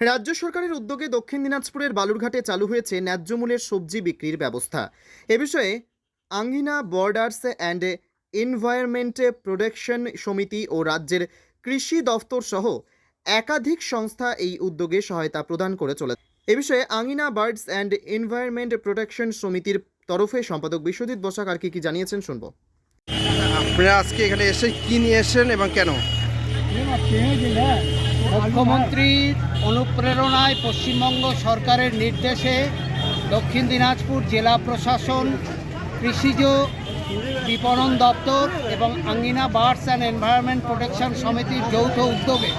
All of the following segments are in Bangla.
রাজ্য সরকারের উদ্যোগে দক্ষিণ দিনাজপুরের বালুরঘাটে চালু হয়েছে ন্যায্য মূল্যের সবজি বিক্রির ব্যবস্থা। এ বিষয়ে Angina birds and environment protection Samiti ও রাজ্যের কৃষি দফতর সহ একাধিক সংস্থা এই উদ্যোগে সহায়তা প্রদান করে চলেছে এ বিষয়ে Angina birds and environment protection সমিতির তরফে সম্পাদক বিশ্বজিৎ বসাক আর কি কি জানিয়েছেন শুনব। আপনারা আজকে এখানে এসে কি নিয়ে এসেছেন এবং কেন? মুখ্যমন্ত্রীর অনুপ্রেরণায় পশ্চিমবঙ্গ সরকারের নির্দেশে দক্ষিণ দিনাজপুর জেলা প্রশাসন, কৃষিজ বিপণন দপ্তর এবং Angina birds and environment protection সমিতির যৌথ উদ্যোগে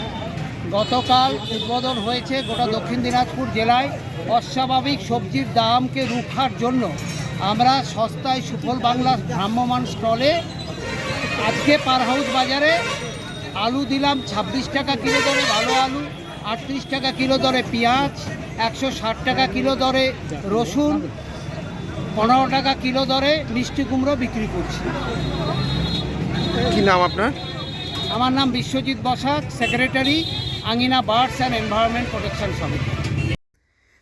গতকাল উদ্বোধন হয়েছে গোটা দক্ষিণ দিনাজপুর জেলায় অস্বাভাবিক সবজির দামকে রুখার জন্য। আমরা সস্তায় সুফল বাংলা ভ্রাম্যমান স্টলে আজকে পার হাউস বাজারে আলু দিলাম ছাব্বিশ টাকা কিলো দরে ভালো আলু আটত্রিশ টাকা কিলো দরে পেঁয়াজ একশো ষাট টাকা কিলো দরে রসুন পনেরো টাকা কিলো দরে মিষ্টি কুমড়ো বিক্রি করছি। কি নাম আপনার? আমার নাম Biswajit Basak secretary Angina birds and environment protection Samiti.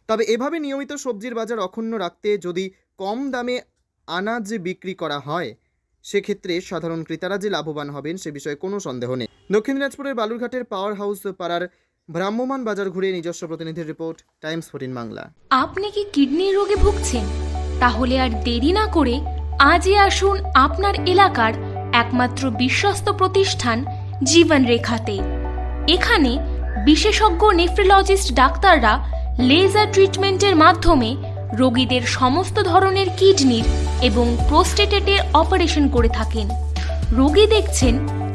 তবে এভাবে নিয়মিত সবজির বাজার অক্ষুণ্ণ রাখতে যদি কম দামে আনাজ বিক্রি করা হয় সেক্ষেত্রে সাধারণ ক্রেতারা যে লাভবান হবেন সে বিষয়ে কোনো সন্দেহ নেই। দক্ষিণ দিনাজপুরের বালুরঘাটের পাওয়ার হাউস পাড়ার ভ্রাম্যমান বাজার ঘুরে নিজস্ব প্রতিনিধির রিপোর্ট, টাইমস ফোর্টিন বাংলা। আপনি কি কিডনির রোগে ভুগছেন? তাহলে আর দেরি না করে আজই আসুন আপনার এলাকার একমাত্র বিশ্বস্ত প্রতিষ্ঠান জীবন রেখাতে এখানে বিশেষজ্ঞ নেফ্রোলজিস্ট ডাক্তাররা লেজার ট্রিটমেন্টের মাধ্যমে রোগীদের সমস্ত ধরনের কিডনির এবং প্রোস্টেটেটের অপারেশন করে থাকেন। রোগী দেখছেন